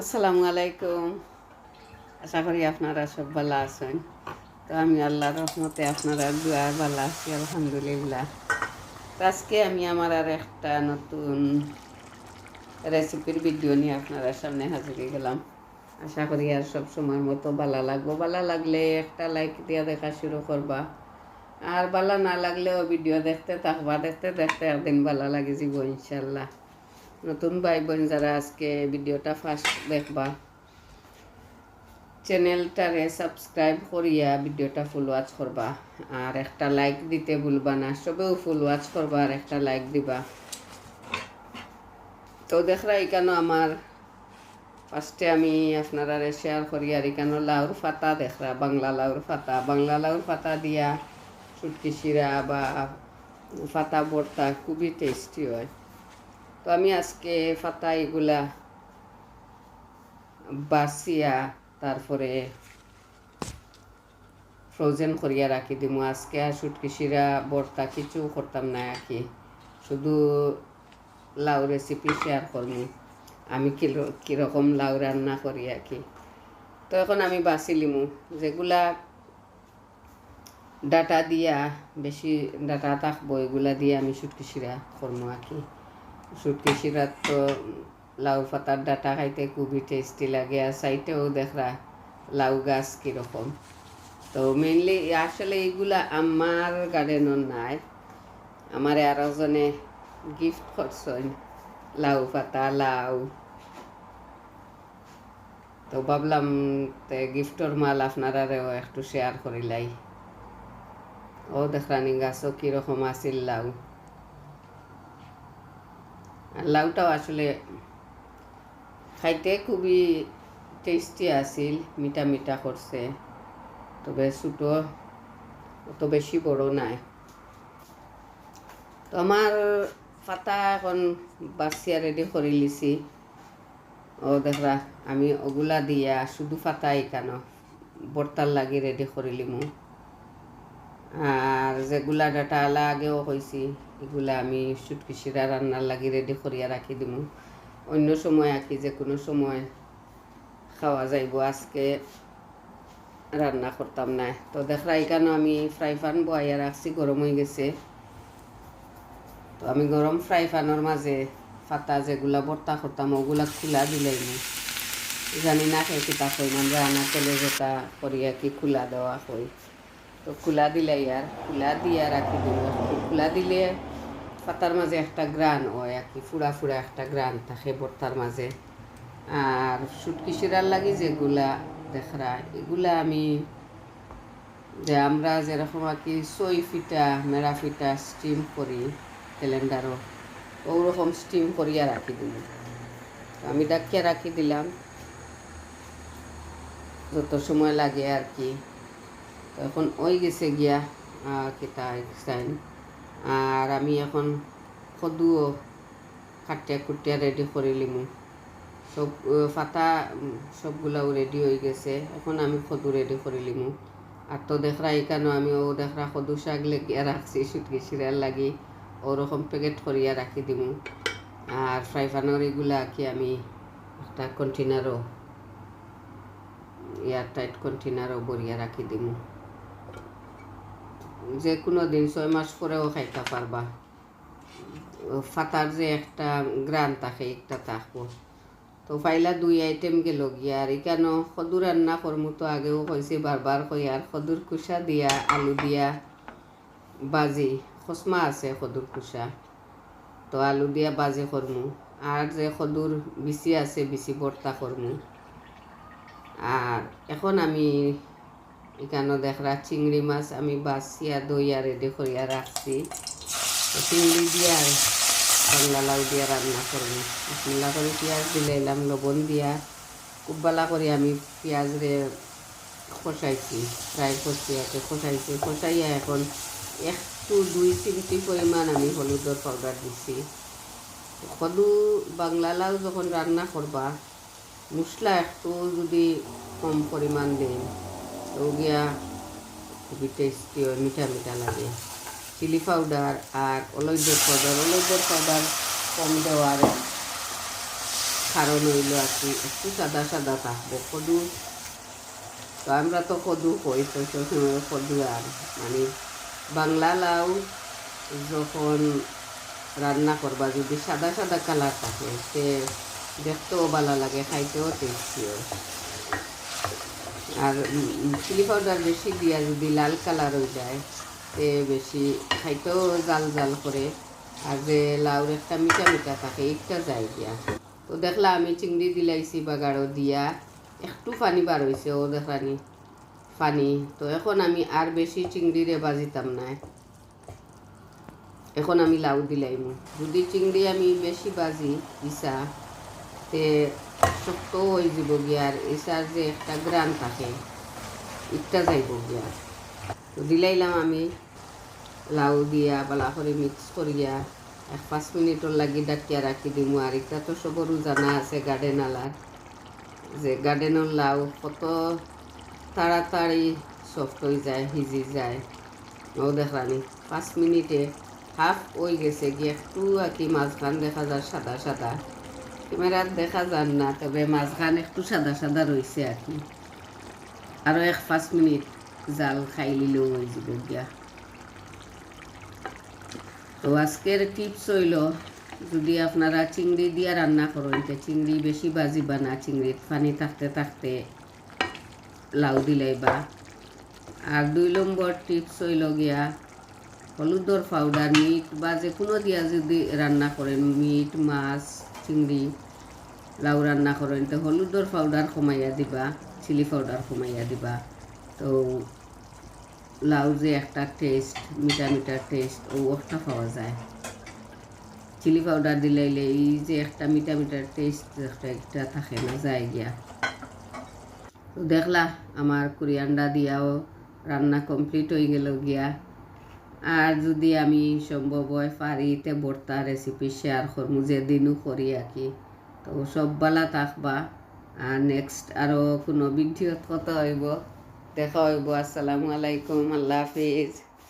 আসসালামু আলাইকুম। আশা করি আপনারা সব ভালো আছেন। তো আমি আল্লাহর রহমতে আপনারা দুয়ার ভালো আছি, আলহামদুলিল্লাহ। তো আজকে আমি আমার আর একটা নতুন রেসিপির ভিডিও নিয়ে আপনারা সামনে হাজির গেলাম। আশা করি আর সব সময়ের মতো ভালো লাগবো। ভালো লাগলে একটা লাইক দিয়া দেখা শুরু করবা। আর ভালো না লাগলেও ভিডিও দেখতে থাকবা। দেখতে দেখতে একদিন ভালো লাগে যাব ইনশাল্লাহ নতুন ভাই বোন যারা আজকে ভিডিওটা ফার্স্ট দেখবা, চ্যানেলটারে সাবস্ক্রাইব করিয়া ভিডিওটা ফুল ওয়াচ করবা। আর একটা লাইক দিতে ভুলবা না, সবেও ফুল ওয়াচ করবা আর একটা লাইক দিবা। তো দেখরা এখানে আমার ফার্স্টে আমি আপনারা শেয়ার করি আর এখানে লাউর ফাতা দেখরা, বাংলা লাউর ফাতা বাংলা লাউর ফাতা দিয়া সুটকি শিরা বা ফাতা ভর্তা খুবই টেস্টি হয়। তো আমি আজকে ফাতা এগুলা বাসিয়া তারপরে ফ্রোজেন করিয়া রাখি দিমু। আজকে আর সুটকি শিরা ভর্তা কিছু করতাম না আর কি। শুধু লাউ রেসিপি শেয়ার করব আমি কীরকম লাউ রান্না করি আর কি। তো এখন আমি বাছি লিমু। যেগুলা ডাটা দিয়া, বেশি ডাটা থাকব, এগুলা দিয়ে আমি সুটকি শিরা করব আর কি। সুটকি শিরার তো লাউ পাতার ডাটা খাইতে খুবই টেস্টি লাগে আর সাইটেও দেখরা লাউ গাছ কীরকম। তো মেনলি আসলে এইগুলা আমার গার্ডেনও নাই। আমার আর একজনে গিফট করছেন লাউ পাতা, লাউ। তো ভাবলাম গিফটর মাল আপনারাও একটু শেয়ার করিলাই ও দেখরানি গাছও কীরকম আছিল লাউ। লাউটাও আসলে খাইতে খুবই টেস্টি আছিল, মিঠা মিঠা করছে। তবে ছোটো অত বেশি বড় নাই। তো আমার পাতা এখন বাছিয়া রেডি করে লিছি। ও দেখরা আমি ওগুলা দিয়া শুধু পাতা এখানো বর্তার লাগি রেডি করে লিমু। আর যেগুলা ডাটা আলা আগেও কইছি এগুলা আমি সুটকি শিরা রান্নার লাগি রেডি করিয়া রাখি দিমু। অন্য সময় আঁকি যে কোনো সময় খাওয়া যাইব। আজকে রান্না করতাম না। তো দেখরা এখানে আমি ফ্রাই প্যান বয়াইয়া রাখছি, গরম হয়ে গেছে। তো আমি গরম ফ্রাই প্যানের মাঝে ফাতা যেগুলা ভর্তা করতাম, ওগুলা খোলা দিলাই নি। জানি না খেয়ে কিতা কই মানে রান্না তেলে যেটা করিয়া কি খোলা দেওয়া কই তো খোলা দিলাই আর, খোলা দিয়া রাখি দিল খোলা দিলে পাতার মাঝে একটা গ্রান হয় আর কি ফুড়া ফুড়া একটা গ্রান থাকে বর্তার মাঝে। আর সুটকি শিরার লাগি যেগুলা দেখরা, এগুলা আমি যে আমরা যেরকম আর কি সই ফিটা, মেরা ফিটা স্টিম করি ক্যালেন্ডারও ওরকম স্টিম করিয়া রাখি দিল। আমি ডাকিয়া রাখি দিলাম। যত সময় লাগে আর কি। তো এখন ওই গেছে গিয়া কিতা সাইন আর আমি এখন সদুও কাটিয়া কুটিয়া রেডি করে লিমু। সব ফাতা সবগুলাও রেডি হয়ে গেছে। এখন আমি সদু রেডি করে লিমু। আর তো দেখরা এখানেও আমি ও দেখরা সদু শাক লেগিয়া রাখছি সুটকি সিরিয়াল লাগি। ওরকম প্যাকেট করিয়া রাখি দিমু। আর ফ্রাই প্যানের এগুলা কি আমি একটা কন্টেনারও এয়ার টাইট কন্টেনারও বরিয়া রাখি দিমু। যে কোনো দিন ছয় মাস পরেও খাইতে পারবা। ফাতার যে একটা গ্রান থাকে, একটা থাকব। তো ফাইলা দুই আইটেম গেল গিয়া, আর এখানো সদুর রান্না করমু তো আগেও কইছে, বারবার কই, আর সদুর কুসা দিয়া, আলু দিয়া বাজি, খসমা আছে সদুর কুসা। তো আলু দিয়া বাজি করমু। আর যে সদুর বিচি আছে, বিচি ভর্তা করমু আর এখন আমি এখানে দেখরা চিংড়ি মাছ আমি বাছিয়া দইয়া রেডি করিয়া রাখছি। চিংড়ি দিয়া বাংলা লাউ দিয়া রান্না করব। বিসমিল্লা করে পেঁয়াজ দিলাইলাম লবণ দিয়া খুব ভালো করে আমি পেঁয়াজ রে খসাইছি ফ্রাই করছি একে খসাইছি। খসাইয়া এখন একটু দুই চিমটি পরিমাণ আমি হলুদের পাউডার দিছি। সদু বাংলা লাউ যখন রান্না করবা, মশলা একটু যদি কম পরিমাণ দেন তো গিয়া খুবই টেস্টি হয়, মিঠা মিঠা লাগে। চিলি পাউডার আর অলৈদের পাউডার অলৈদের পাউডার কম দেওয়ার কারণ হইল আর কি, একটু সাদা সাদা থাকব, কদু। তো আমরা তো কদু কই, তো সবসময় কদু আর মানে বাংলা লাউ যখন রান্না করবা, যদি সাদা সাদা কালার থাকে সে দেখতেও ভালো লাগে, খাইতেও টেস্টি হয়। আর চিলি পাউডার বেশি দিয়া যদি লাল কালার হয়ে যায় তে বেশি খাইতেও জাল জাল করে। আর যে লাউর একটা মিঠা মিঠা থাকে একটা যায় দিয়া তো দেখলা আমি চিংড়ি দিলাইছি, বাগাড়ো দিয়া, একটু পানি বার হয়েছে ও দেখানি পানি। তো এখন আমি আর বেশি চিংড়িরে বাজিতাম না। এখন আমি লাউ দিলাইমু। যদি চিংড়ি আমি বেশি বাজি, ইসা, তে শক্ত হয়ে যাব গিয়ার এসার যে একটা গ্রান থাকে ইটা যাইব গিয়া। তো দিলাইলাম আমি লাউ দিয়া বালা করে মিক্স করিয়া, এক পাঁচ মিনিটর লাগি ডাকিয়া রাখি দিমু। আর এটা তো সবরও জানা আছে গার্ডেন আলার যে গার্ডেনের লাউ কত তাড়াতাড়ি সফট হয়ে যায় ভিজি যায়। ও দেখানি পাঁচ মিনিটে হাফ হয়ে গেছে গিয়ে, একটু আর কি মাঝখান দেখা যায় সাদা সাদা। ক্যামেরাত দেখা যান না তবে মাঝখান একটু সাদা সাদা রয়েছে আর কি আরও এক পাঁচ মিনিট জাল খাই লিলেও হয়ে যাব গিয়া তো আজকের টিপস হইল যদি আপনারা চিংড়ি দিয়া রান্না করেন তো চিংড়ি বেশি বাজিবা না চিংড়িত পানি থাকতে থাকতে লাউ দিলাইবা আর দুই নম্বর টিপস হইল গিয়া হলুদর পাউডার মিট বা যে কোনো দিয়া যদি রান্না করেন মিট মাছ চিংড়ি, লাউ রান্না করেন, তো হলুদর পাউডার কমাইয়া দিবা চিলি পাউডার কমাইয়া দিবা। তো লাউ যে একটা টেস্ট মিঠা মিঠা টেস্ট ও একটা পাওয়া যায়। চিলি পাউডার দিলাইলে এই যে একটা মিঠা মিঠা টেস্ট একটা একটা থাকে না, যায় গিয়া। তো দেখলা, আমার কুরিয়ান্ডা দিয়াও রান্না কমপ্লিট হয়ে গেল গিয়া। আর যদি আমি সম্ভব হয় ফারিতে ভর্তা রেসিপি শেয়ার করব যেদিনও করি আর কি। তো সব বালা থাকবা। আর নেক্সট আরও কোনো ভিডিওত কথা হইব, দেখা হইব। আসসালামু আলাইকুম, আল্লাহ হাফিজ।